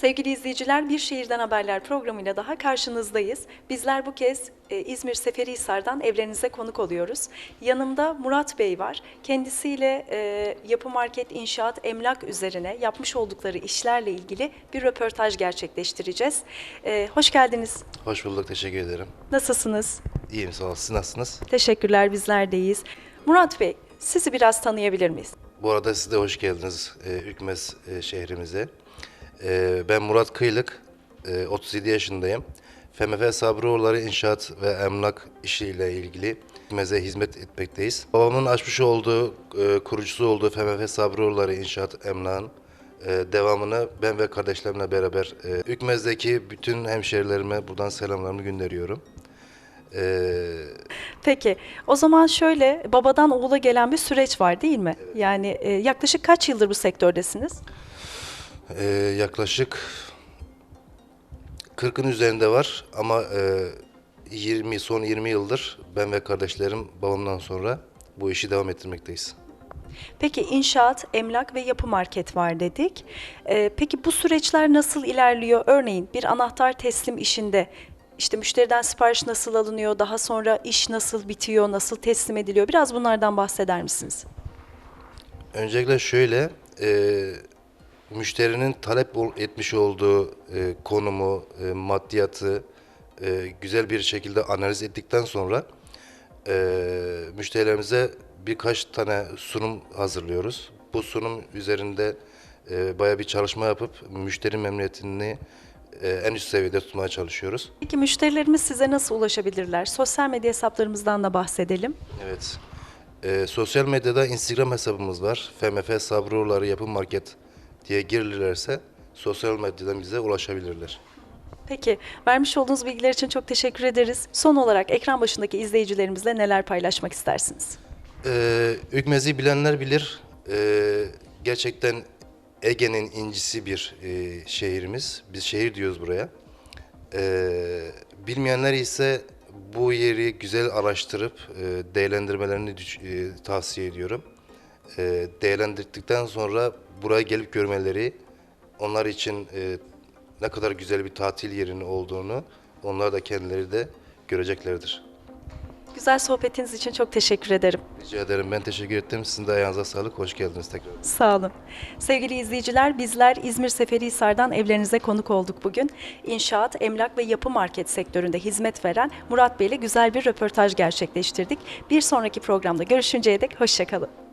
Sevgili izleyiciler, Bir Şehirden Haberler programıyla daha karşınızdayız. Bizler bu kez e, İzmir Seferihisar'dan evlerinize konuk oluyoruz. Yanımda Murat Bey var. Kendisiyle e, yapı market, inşaat, emlak üzerine yapmış oldukları işlerle ilgili bir röportaj gerçekleştireceğiz. E, hoş geldiniz. Hoş bulduk, teşekkür ederim. Nasılsınız? İyiyim, sağ olun. Siz nasılsınız? Teşekkürler, bizler deyiz. Murat Bey, sizi biraz tanıyabilir miyiz? Bu arada siz de hoş geldiniz e, Ükmez e, şehrimize. E, ben Murat Kıylık, e, 37 yaşındayım. FMF Sabroğulları İnşaat ve Emlak işiyle ilgili Ükmez'e hizmet etmekteyiz. Babamın açmış olduğu, e, kurucusu olduğu FMF Sabroğulları İnşaat Emlak'ın e, devamını ben ve kardeşlerimle beraber e, Ükmez'deki bütün hemşerilerime buradan selamlarımı gönderiyorum. E, Peki, o zaman şöyle babadan oğula gelen bir süreç var değil mi? Yani e, yaklaşık kaç yıldır bu sektördesiniz? Ee, yaklaşık 40'ın üzerinde var ama e, 20 son 20 yıldır ben ve kardeşlerim babamdan sonra bu işi devam ettirmekteyiz. Peki inşaat, emlak ve yapı market var dedik. Ee, peki bu süreçler nasıl ilerliyor? Örneğin bir anahtar teslim işinde işte müşteriden sipariş nasıl alınıyor, daha sonra iş nasıl bitiyor, nasıl teslim ediliyor? Biraz bunlardan bahseder misiniz? Öncelikle şöyle, e, müşterinin talep etmiş olduğu e, konumu, e, maddiyatı e, güzel bir şekilde analiz ettikten sonra e, müşterilerimize birkaç tane sunum hazırlıyoruz. Bu sunum üzerinde e, baya bir çalışma yapıp müşteri memnuniyetini e, en üst seviyede tutmaya çalışıyoruz. Peki müşterilerimiz size nasıl ulaşabilirler? Sosyal medya hesaplarımızdan da bahsedelim. Evet. Ee, sosyal medyada Instagram hesabımız var. FMF Sabroğulları Yapı Market diye girilirlerse sosyal medyadan bize ulaşabilirler. Peki, vermiş olduğunuz bilgiler için çok teşekkür ederiz. Son olarak ekran başındaki izleyicilerimizle neler paylaşmak istersiniz? Ee, Ükmez'i bilenler bilir. Ee, gerçekten Ege'nin incisi bir e, şehrimiz. Biz şehir diyoruz buraya. Ee, bilmeyenler ise bu yeri güzel araştırıp e, değerlendirmelerini e, tavsiye ediyorum. E, değerlendirdikten sonra buraya gelip görmeleri onlar için e, ne kadar güzel bir tatil yerinin olduğunu onlar da kendileri de göreceklerdir. Güzel sohbetiniz için çok teşekkür ederim. Rica ederim. Ben teşekkür ettim. Sizin de ayağınıza sağlık. Hoş geldiniz tekrar. Sağ olun. Sevgili izleyiciler, bizler İzmir Seferihisar'dan evlerinize konuk olduk bugün. İnşaat, emlak ve yapı market sektöründe hizmet veren Murat Bey ile güzel bir röportaj gerçekleştirdik. Bir sonraki programda görüşünceye dek hoşçakalın.